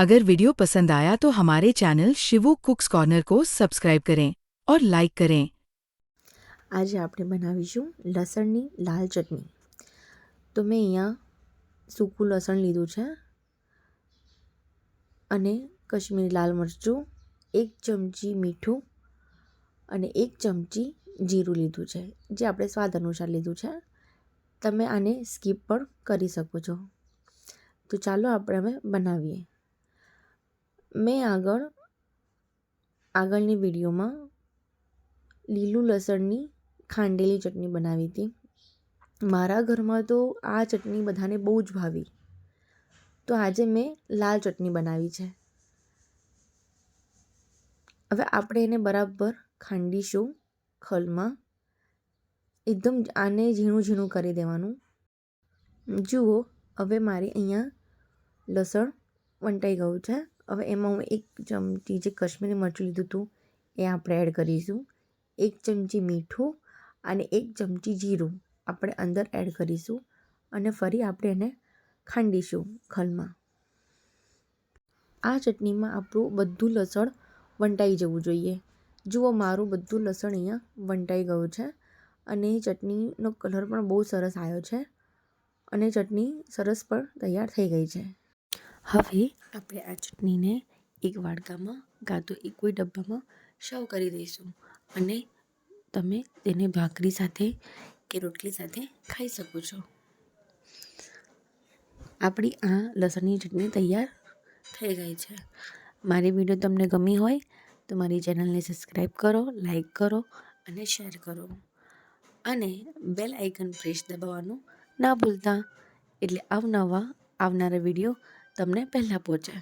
अगर वीडियो पसंद आया तो हमारे चैनल शिवू कुक्स कॉर्नर को सब्सक्राइब करें और लाइक करें આજે આપણે બનાવીશું લસણની લાલ ચટણી તો મેં અહીંયા સૂકું લસણ લીધું છે અને કશ્મીરી લાલ મરચું એક ચમચી મીઠું અને એક ચમચી જીરું લીધું છે જે આપણે સ્વાદ અનુસાર લીધું છે તમે આને સ્કીપ પણ કરી શકો છો તો ચાલો આપણે હવે બનાવીએ મેં આગળ, આગળની વિડીયોમાં લીલું લસણની ખાંડેલી ચટણી બનાવી હતી. મારા ઘરમાં તો આ ચટણી બધાને બહુ જ ભાવી. તો આજે મેં લાલ ચટણી બનાવી છે. હવે આપણે એને બરાબર ખાંડીશું ખલમાં. એકદમ આને ઝીણું ઝીણું કરી દેવાનું. જુઓ, હવે મારે અહીંયા લસણ વંટાઈ ગયું છે. હવે એમાં હું એક ચમચી જે કશ્મીરી મરચું લીધું હતું, એ આપણે એડ કરીશું. એક ચમચી મીઠું અને એક ચમચી જીરું આપણે અંદર એડ કરીશું અને ફરી આપણે એને ખાંડીશું ખલમાં. આ ચટણીમાં આપણું બધું લસણ વંટાઈ જવું જોઈએ. જુઓ, મારું બધું લસણ અહીંયા વંટાઈ ગયું છે અને ચટણીનો કલર પણ બહુ સરસ આવ્યો છે અને ચટણી સરસ પણ તૈયાર થઈ ગઈ છે. હવે આપણે આ ચટણીને એક વાડકામાં કાં તો એક કોઈ ડબ્બામાં સર્વ કરી દઈશું અને તમે તેને ભાખરી સાથે કે રોટલી સાથે ખાઈ શકો છો. આપણી આ લસણની ચટણી તૈયાર થઈ ગઈ છે. મારી વીડિયો તમને ગમી હોય તો મારી ચેનલને સબસ્ક્રાઈબ કરો લાઈક કરો અને શેર કરો. અને બેલ આઇકન પ્રેસ દબાવવાનું ના ભૂલતા. એટલે અવનવા આવનારા વીડિયો તમને પહેલાં પહોંચે.